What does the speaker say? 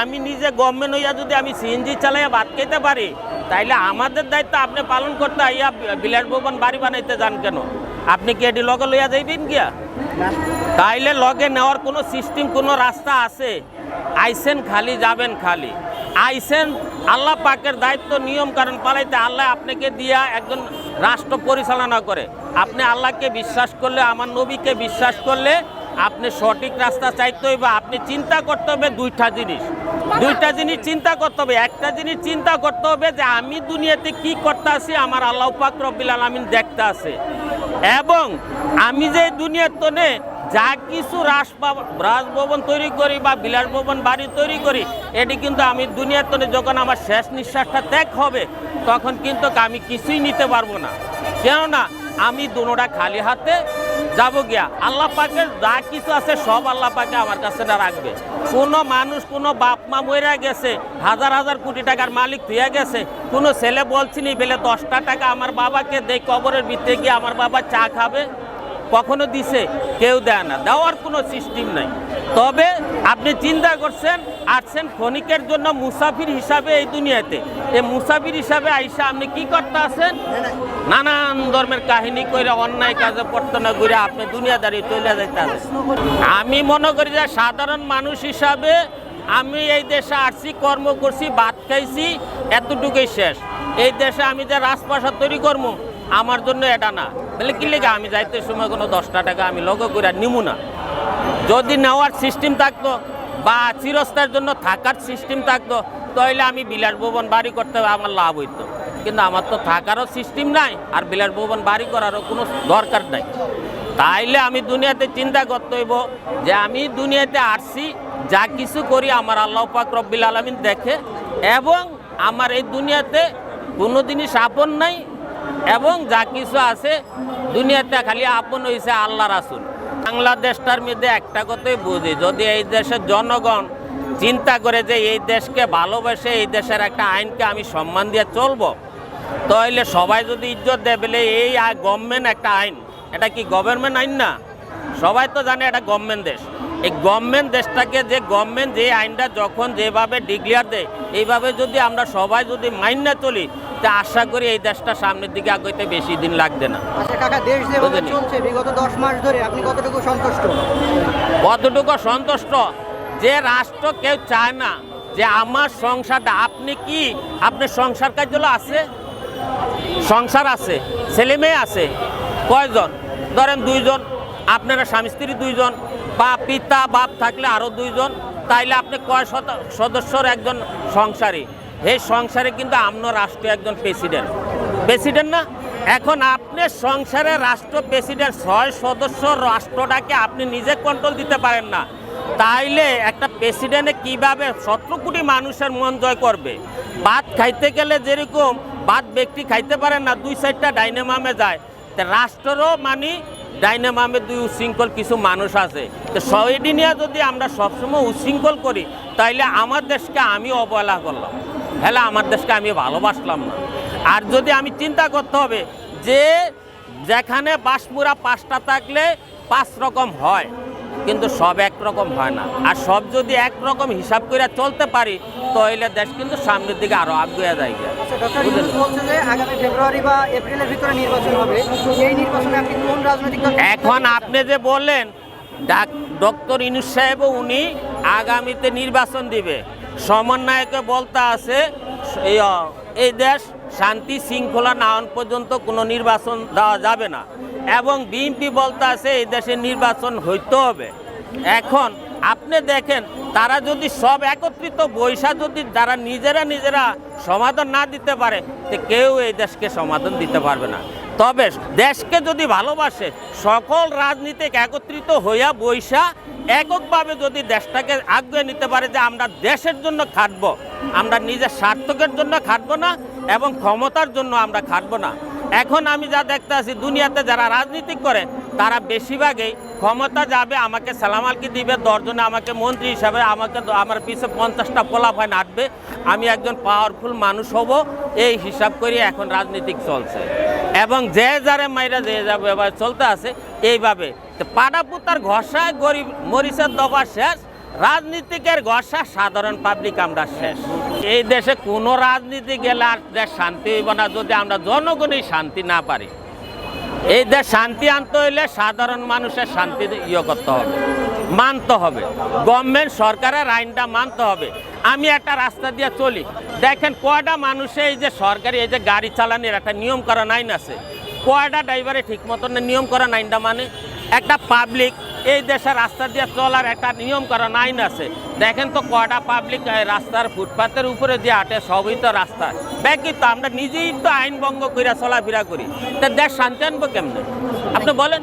আমি নিজে গভর্নমেন্ট হইয়া যদি আমি সিএনজি চালাইয়া ভাত খেতে পারি তাইলে আমাদের দায়িত্ব আপনি পালন করতে আইয়া বিলাস ভবন বাড়ি বানাইতে যান কেন? আপনি কি এটি লগে লইয়া যাইবেন গিয়া? তাইলে লগে নেওয়ার কোনো সিস্টেম কোনো রাস্তা আছে? আইসেন খালি যাবেন খালি। আইসেন আল্লাহ পাকের দায়িত্ব নিয়ম কারণ পালাইতে আল্লাহ আপনাকে দিয়া একজন রাষ্ট্র পরিচালনা করে। আপনি আল্লাহকে বিশ্বাস করলে আমার নবীকে বিশ্বাস করলে আপনি সঠিক রাস্তা চাইতে হইবে। আপনি চিন্তা করতে হবে দুইটা জিনিস। দুইটা জিনিস চিন্তা করতে হবে। একটা জিনিস চিন্তা করতে হবে যে আমি দুনিয়াতে কি করতে আছি, আমার আল্লাহ পাক রব্বিল আলামিন দেখতে আছে। এবং আমি যে দুনিয়ার তনে যা কিছু রাস রাজভবন তৈরি করি বা বিলাস ভবন বাড়ি তৈরি করি, এটি কিন্তু আমি দুনিয়ার তনে যখন আমার শেষ নিঃশ্বাসটা ত্যাগ হবে, তখন কিন্তু আমি কিছুই নিতে পারব না। কেননা আমি দুনোটা খালি হাতে যাব গিয়া। আল্লাহ পাকে যা কিছু আছে সব আল্লাহ পাকে আমার কাছে না রাখবে। কোনো মানুষ, কোনো বাপ মা মরে গেছে, হাজার হাজার কোটি টাকার মালিক হয়ে গেছে, কোনো ছেলে বলছিনি বেলে দশটা টাকা আমার বাবাকে দেই কবরের ভিতরে গিয়ে আমার বাবা চা খাবে। কখনো দিছে, কেউ দেয় না। দেওয়ার কোনো সিস্টেম নাই। তবে আপনি চিন্তা করছেন, আসছেন ক্ষণিকের জন্য মুসাফির হিসাবে এই দুনিয়াতে। এই মুসাফির হিসাবে আইসা আপনি কি করতে আছেন? নানান ধর্মের কাহিনী করে অন্যায় কাজে পড়তে না ঘুরে আপনি দুনিয়াদারি চলে আছেন। আমি মনে করি যে সাধারণ মানুষ হিসাবে আমি এই দেশে আসছি, কর্ম করছি, ভাত খাইছি, এতটুকুই শেষ। এই দেশে আমি যে রাজপ্রাসাদ তৈরি করব, আমার জন্য এটা না। বলে কি লেগে আমি যাইতে সময় কোনো দশটা টাকা আমি লগ করে নিমু না? যদি নেওয়ার সিস্টেম থাকতো বা চিরস্থায়ের জন্য থাকার সিস্টেম থাকতো, তাহলে আমি বিলাস ভবন বাড়ি করতে আমার লাভ হইতো। কিন্তু আমার তো থাকারও সিস্টেম নাই আর বিলাস ভবন বাড়ি করারও কোনো দরকার নাই। তাইলে আমি দুনিয়াতে চিন্তা করতে হইব যে আমি দুনিয়াতে আসছি, যা কিছু করি আমার আল্লাহ পাক রব্বিল আলমিন দেখে, এবং আমার এই দুনিয়াতে কোনো জিনিস আপন নাই, এবং যা কিছু আছে দুনিয়াতে খালি আপন হয়েছে আল্লাহ রাসুল। বাংলাদেশটার মধ্যে একটা কথাই বুঝি, যদি এই দেশের জনগণ চিন্তা করে যে এই দেশকে ভালোবেসে এই দেশের একটা আইনকে আমি সম্মান দিয়ে চলবো, তাহলে সবাই যদি ইজ্জত দেয়, বলে এই গভর্নমেন্ট একটা আইন, এটা কি গভর্নমেন্ট আইন না? সবাই তো জানে এটা গভর্নমেন্ট দেশ। এই গভর্নমেন্ট দেশটাকে যে গভর্নমেন্ট যে আইনটা যখন যেভাবে ডিক্লিয়ার দেয় এইভাবে যদি আমরা সবাই যদি মাইন না চলি তা আশা করি এই দেশটা সামনের দিকে আগাইতে বেশি দিন লাগবে না। আচ্ছা কাকা দেশ যেভাবে চলছে বিগত দশ মাস ধরে আপনি কতটুকু সন্তুষ্ট? কতটুকু সন্তুষ্ট? যে রাষ্ট্র কেউ চায় না যে আমার সংসারটা আপনি কি? আপনার সংসার কাজগুলো আছে? সংসার আছে ছেলে মেয়ে আছে কয়জন? ধরেন দুইজন আপনারা স্বামী স্ত্রী দুইজন বা পিতা, বাপ থাকলে আরও দুইজন, তাইলে আপনি কয় সদস্যর একজন সংসারী? এই সংসারে কিন্তু আপনার রাষ্ট্র একজন প্রেসিডেন্ট। প্রেসিডেন্ট না? এখন আপনি সংসারে রাষ্ট্র প্রেসিডেন্ট, ছয় সদস্য রাষ্ট্রটাকে আপনি নিজে কন্ট্রোল দিতে পারেন না। তাইলে একটা প্রেসিডেন্টে কীভাবে সতেরো কোটি মানুষের মন জয় করবে? ভাত খাইতে গেলে যেরকম ভাত ব্যক্তি খাইতে পারেন না, দুই সাইডটা ডাইনামামে যায়। তা রাষ্ট্ররও মানে ডাইনামামে দুই উশৃঙ্খল কিছু মানুষ আছে। তো সয়েডিনিয়া যদি আমরা সবসময় উশৃঙ্খল করি, তাইলে আমার দেশকে আমি অবহেলা করলাম। হ্যাঁ আমার দেশকে আমি ভালোবাসলাম না। আর যদি আমি চিন্তা করতে হবে যে যেখানে বাঁশপুরা পাঁচটা থাকলে পাঁচ রকম হয় কিন্তু সব একরকম হয় না। আর সব যদি একরকম হিসাব করে চলতে পারি তাহলে দেশ কিন্তু সামনের দিকে আরও আগুয়ে যায় এখন আপনি যে বললেন ডাক ডক্টর ইনুস সাহেব উনি আগামীতে নির্বাচন দিবে। সমন্বয়কে বলতে আছে এই, দেশ শান্তি শৃঙ্খলা না পর্যন্ত কোনো নির্বাচন দেওয়া যাবে না। এবং বিএনপি বলতে আছে এই দেশে নির্বাচন হইতে হবে। এখন আপনি দেখেন, তারা যদি সব একত্রিত বৈশা যদি যারা নিজেরা নিজেরা সমাধান না দিতে পারে, তো কেউ এই দেশকে সমাধান দিতে পারবে না। তবে দেশকে যদি ভালোবাসে, সকল রাজনীতিক একত্রিত হইয়া বৈশা এককভাবে যদি দেশটাকে আগ্রহে নিতে পারে যে আমরা দেশের জন্য খাটবো, আমরা নিজের স্বার্থকের জন্য খাটবো না এবং ক্ষমতার জন্য আমরা খাটবো না। এখন আমি যা দেখতে আছি, দুনিয়াতে যারা রাজনীতি করে, তারা বেশিরভাগই ক্ষমতা যাবে আমাকে সালাম আলকি দিবে, দশজনে আমাকে মন্ত্রী হিসাবে আমাকে আমার পিছে পঞ্চাশটা পোলাফাইন আটবে আমি একজন পাওয়ারফুল মানুষ হব, এই হিসাব করে এখন রাজনীতিক চলছে। এবং যে যারে মাইরা যে যাবে চলতে আছে, এইভাবে। পাড়া পুতার ঘষায় গরিব মরিচের দফা শেষ রাজনীতিকের ঘষা সাধারণ পাবলিক আমরা শেষ। এই দেশে কোনো রাজনীতি গেলে আর দেশ শান্তি হইব না যদি আমরা জনগণই শান্তি না পারি। এই দেশ শান্তি আনতে হইলে সাধারণ মানুষের শান্তি ইয়ে করতে হবে, মানতে হবে। গভর্নমেন্ট সরকারের আইনটা মানতে হবে। আমি একটা রাস্তা দিয়ে চলি। দেখেন কয়টা মানুষে এই যে সরকারি, এই যে গাড়ি চালানোর একটা নিয়ম করা আইন আছে। কয়টা ড্রাইভারে ঠিক মতন নিয়ম করা আইনটা মানে? একটা পাবলিক এই দেশে রাস্তা দিয়ে চলার একটা নিয়ম করা আইন আছে। দেখেন তো কয়টা পাবলিক রাস্তার ফুটপাতের উপরে দিয়ে আটে সবই তো রাস্তা। ব্যাকি তো আমরা নিজেই তো আইন ভঙ্গ করে চলাফেরা করি। তা দেশ শান্তি আনব কেমনে? আপনি বলেন।